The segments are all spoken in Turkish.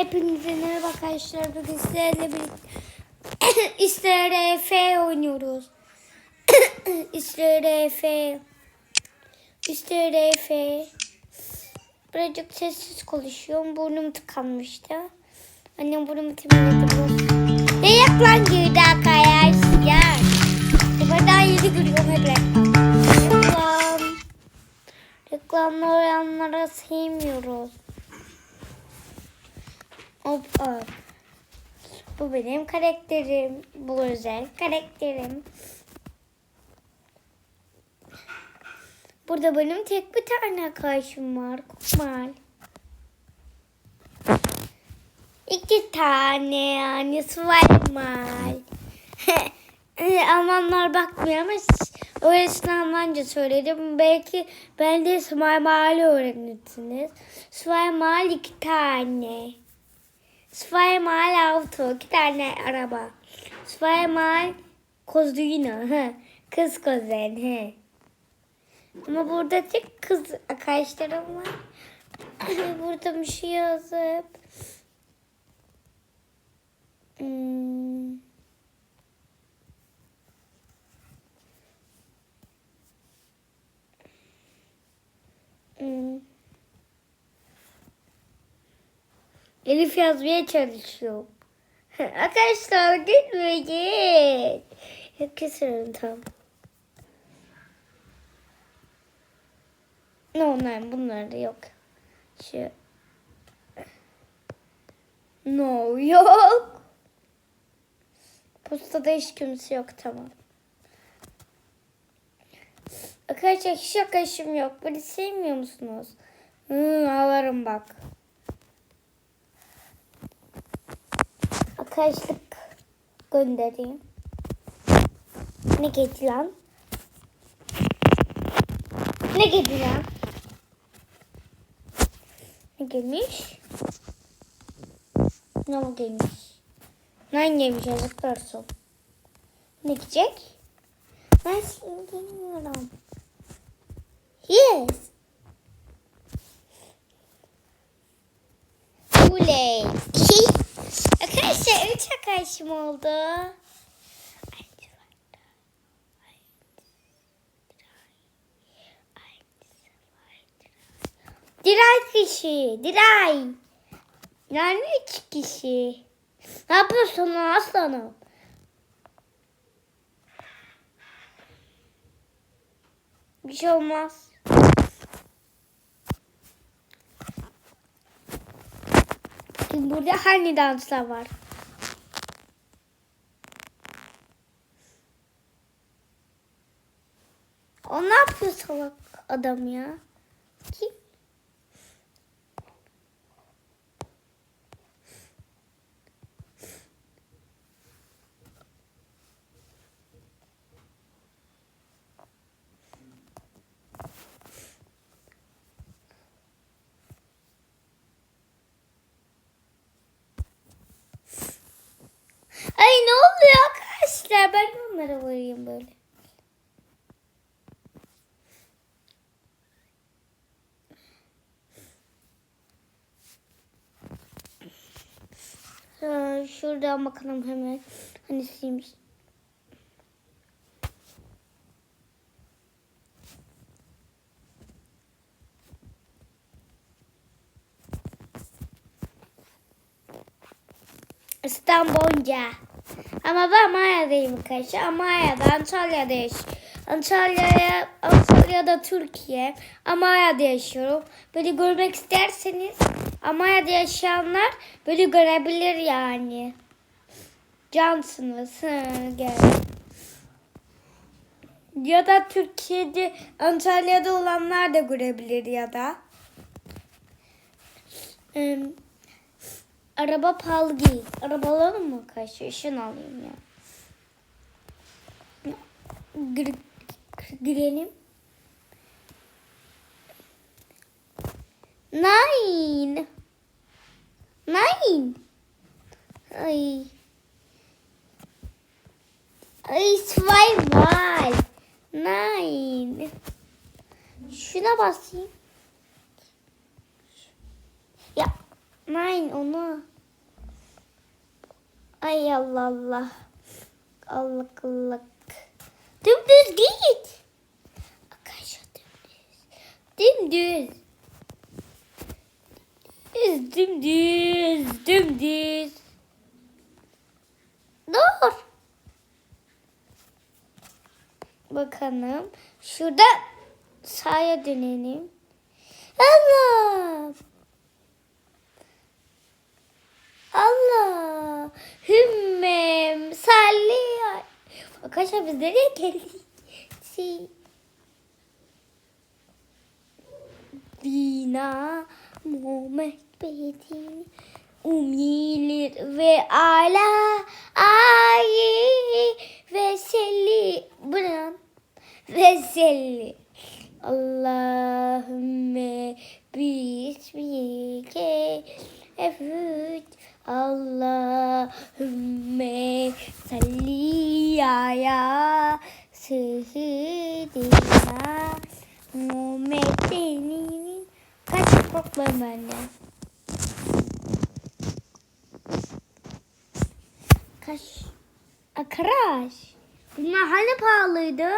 Hepinize merhaba arkadaşlar. Bugün sizlerle birlikte İSRF oynuyoruz. İSRF İSRF Birazcık sessiz konuşuyorum. Burnum tıkanmıştı. Annem burnumu temizledi. Ne yaklan girdi arkadaşlar? Buradan yedi gülüyorum hep reklam. Reklam. Reklamlı olanlara sevmiyoruz. Hop hop. Bu benim karakterim. Bu özel karakterim. Burada benim tek bir tane arkadaşım var. Kumal. İki tane yani Svalmal. Almanlar bakmıyor ama öylesine Almanca söyledim. Belki ben de Svalmal'i öğrenirsiniz. Svalmal iki tane. Zweimal Auto, iki tane araba. Kozluğuna, he. Kız kuzen, he. Ama burada tek kız arkadaşlarım var. burada bir şey yazıp. Hmm. Elif yazmaya çalışıyorum. Arkadaşlar gülmeyin. Yok kesin tamam. Ne onlar bunlar yok. Şu. No yok. Postada hiç kimse yok tamam. Arkadaşlar hiç arkadaşım yok. Beni sevmiyor musunuz? Hı, ağlarım bak. Arkadaşlık göndereyim. Ne geldi lan? Ne geldi lan? Ne gelmiş? Ne o gelmiş? Ne gelmiş yazıklar olsun. Ne gidecek? Ben şimdi bilmiyorum. Yes. Oley. Arkadaşlar üç arkadaşım oldu. Diray kişi. Diray. Yani üç kişi. Ne yapıyorsun lan aslanım? Bir şey olmaz. Şimdi burada hangi danslar var? O ne yapıyor salak adam ya? Kim? Ay ne oluyor arkadaşlar? Ben onlara vurayım böyle. Ha, Şuradan bakalım hemen. Hangisiymiş? İstanbul'ca. Ama ben Manya'dayım arkadaşlar. Manya'da Antalya'da yaşıyorum. Antalya'ya, Antalya'da Türkiye. Amanya'da yaşıyorum. Böyle görmek isterseniz Amanya'da yaşayanlar böyle görebilir yani. Cansınız. Hı, gel. Ya da Türkiye'de Antalya'da olanlar da görebilir ya da. Ee, Araba pahalı değil. Araba alalım mı karşı? Işın alayım ya. Gir, girelim. Nine. Nine. Ay. Zweimal. Nine. Şuna basayım. Ya. Nein onu. Ay Allah Allah. Allah Allah. Dümdüz git. Arkadaşlar dümdüz. Dümdüz. Dümdüz, dümdüz, dümdüz. Dur. Bakalım. Şurada sağa dönelim. Allah. Allah. Hümmem. Salli. Arkadaşlar biz nereye geldik? Si. Dina Muhammed Bedi Umilir ve ala ayi ve selli Bırak ve selli Allahümme bismike efut Allahümme salli ala seyyidina Muhammed'in kaç koklarım anne? Kaç? Arkadaş. Bunlar hani pahalıydı?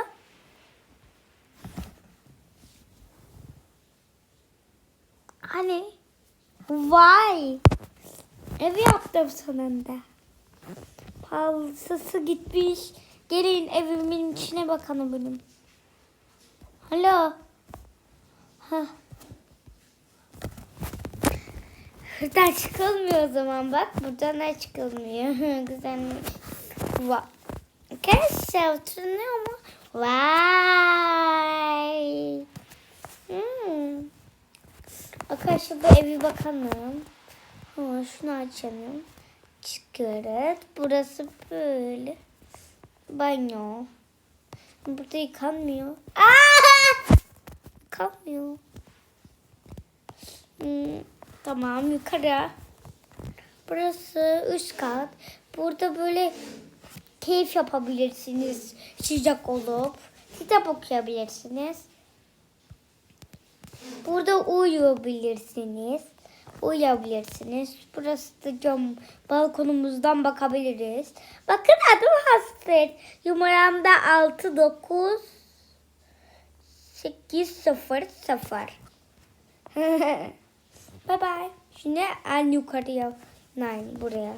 Hani? Vay. Ev yaptım sonunda. Pahalısı gitmiş. Gelin evimin içine bakalım benim. Alo. Ha. Buradan çıkılmıyor o zaman bak. Buradan da çıkılmıyor. Güzelmiş. Va. Arkadaşlar oturuyor mu? Vay. Arkadaşlar bu evi bakalım. Ha, şunu açalım. Çıkarız. Burası böyle. Banyo. Burada yıkanmıyor. Aa! Yıkanmıyor. Hmm, tamam yukarı. Burası üst kat. Burada böyle keyif yapabilirsiniz. Sıcak olup. Kitap okuyabilirsiniz. Burada uyuyabilirsiniz. Uyuyabilirsiniz. Burası da cam. Balkonumuzdan bakabiliriz. Bakın adım Hasret. Numaram da 69 8 0 0. bye bye. Şimdi en yukarıya. Nine buraya.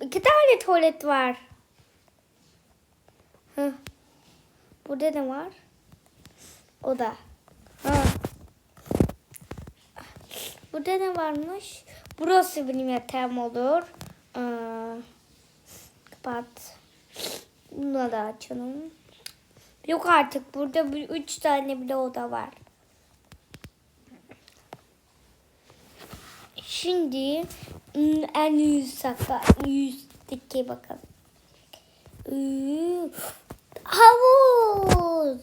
İki tane tuvalet var. Burada ne var? O da. Ha. Burada ne varmış? Burası benim yatağım olur. Aa, kapat. Bunu da açalım. Yok artık burada bir, üç tane bile oda var. Şimdi ım, en yüz saka yüzdeki bakalım. Havuz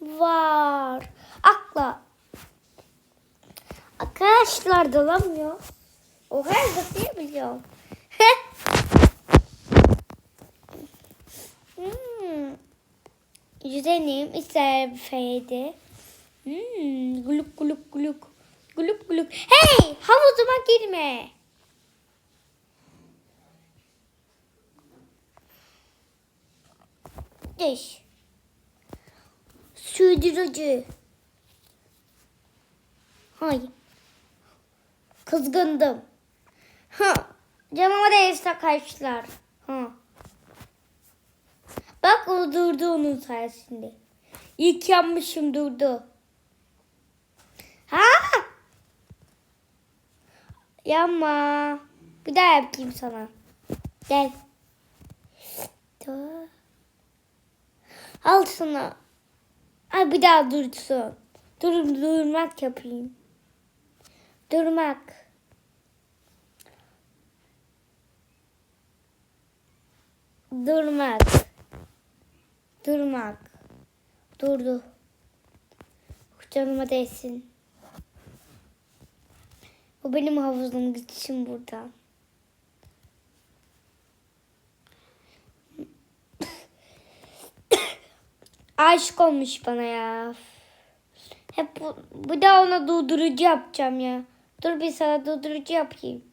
var. Akla. Arkadaşlar dalamıyor. O her zıplayabiliyor. hmm. Yüzenim ister feydi. Hmm. Guluk guluk guluk. Guluk guluk. Hey! Havuzuma girme. Geç. Sürdürücü. Hayır. Kızgındım. Ha. Canıma değirse kaçtılar. Ha. Bak o durdu onun sayesinde. İlk yanmışım durdu. Ha! Yanma. Bir daha yapayım sana. Gel. Al sana. Ay bir daha dursun. Dur, durmak yapayım. Durmak. Durmak. Durmak. Durdu. Canıma değsin. Bu benim havuzum gitsin buradan. Aşık olmuş bana ya. Hep bu, bir daha ona durdurucu yapacağım ya. Dur bir sana durdurucu yapayım.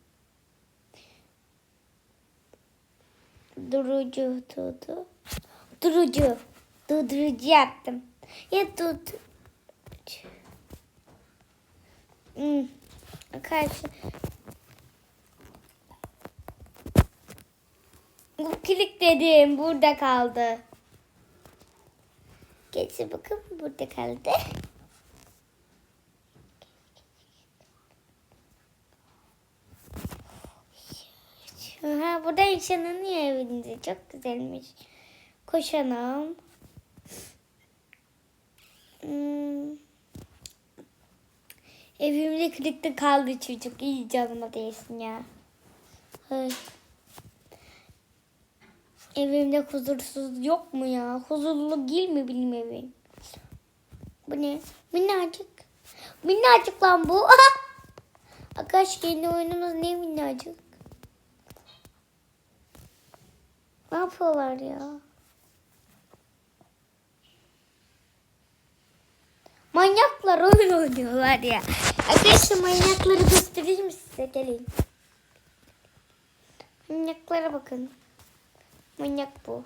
Durucu Dudu. Durucu. Durdurucu yaptım. Ya Dudu. Hmm. Bu kilik dedim. Burada kaldı. Geçin bakın burada kaldı. Ha, burada yaşananıyor evinde. Çok güzelmiş. Koşalım. Hmm. Evimde kırıkta kaldı çocuk. İyi canıma değsin ya. Ay. Evimde huzursuz yok mu ya? Huzurlu değil mi benim evim? Bu ne? Minnacık. Minnacık lan bu. Arkadaş kendi oyunumuz ne minnacık? Ne yapıyorlar ya? Manyaklar oyun oynuyorlar ya. Arkadaşlar manyakları göstereyim mi size? Gelin. Manyaklara bakın. Manyak bu.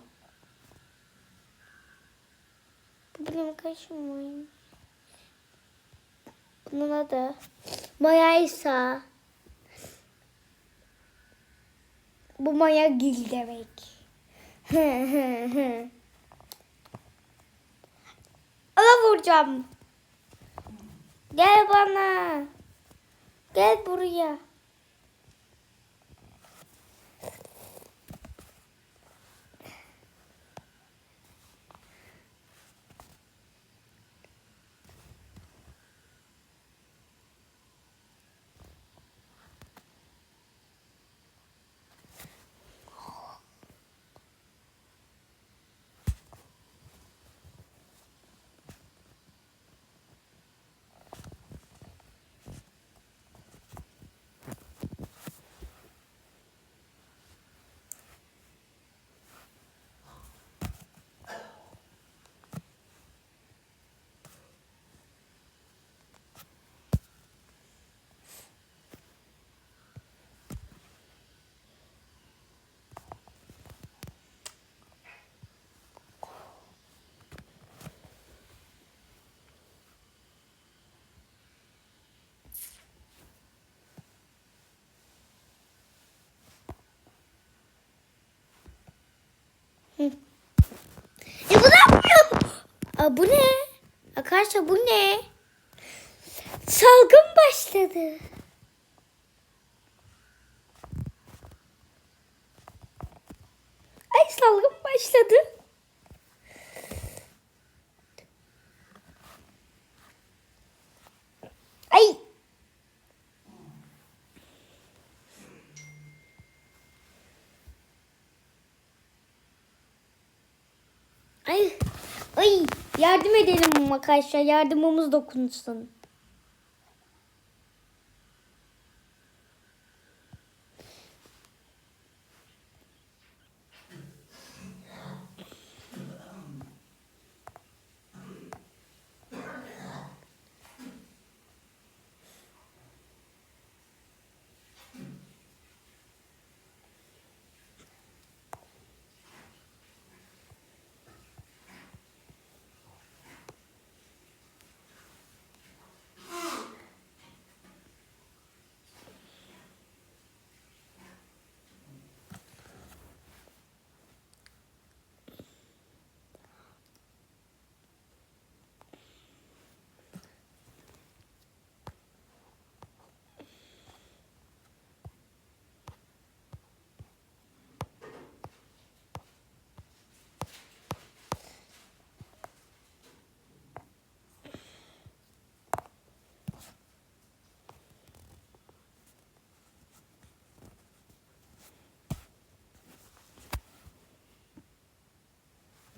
Bu benim kaşım oyun. Bunun adı Maya İsa. Bu Maya Gil demek. Ala vuracağım. Gel bana. Gel buraya. E bu ne yapıyor? Aa, bu ne? Arkadaşlar bu ne? Salgın başladı. Ay salgın başladı. Ay. Ay. Ay. Yardım edelim arkadaşlar. Yardımımız dokunsun.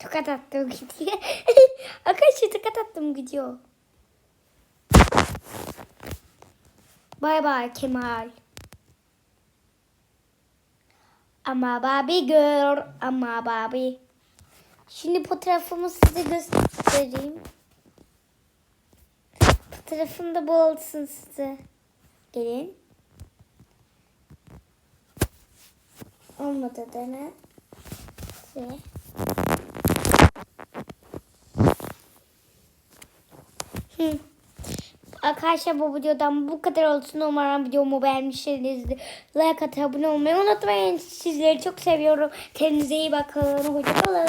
Tokat attım gidiyor. Arkadaşlar tokat attım gidiyor. Bay bay Kemal. Ama Barbie girl. Ama Barbie. Şimdi fotoğrafımı size göstereyim. Fotoğrafım da bu olsun size. Gelin. Olmadı dene. size. Hı. Arkadaşlar bu videodan bu kadar olsun. Umarım videomu beğenmişsinizdir. Like atıp abone olmayı unutmayın. Sizleri çok seviyorum. Kendinize iyi bakın. Hoşçakalın.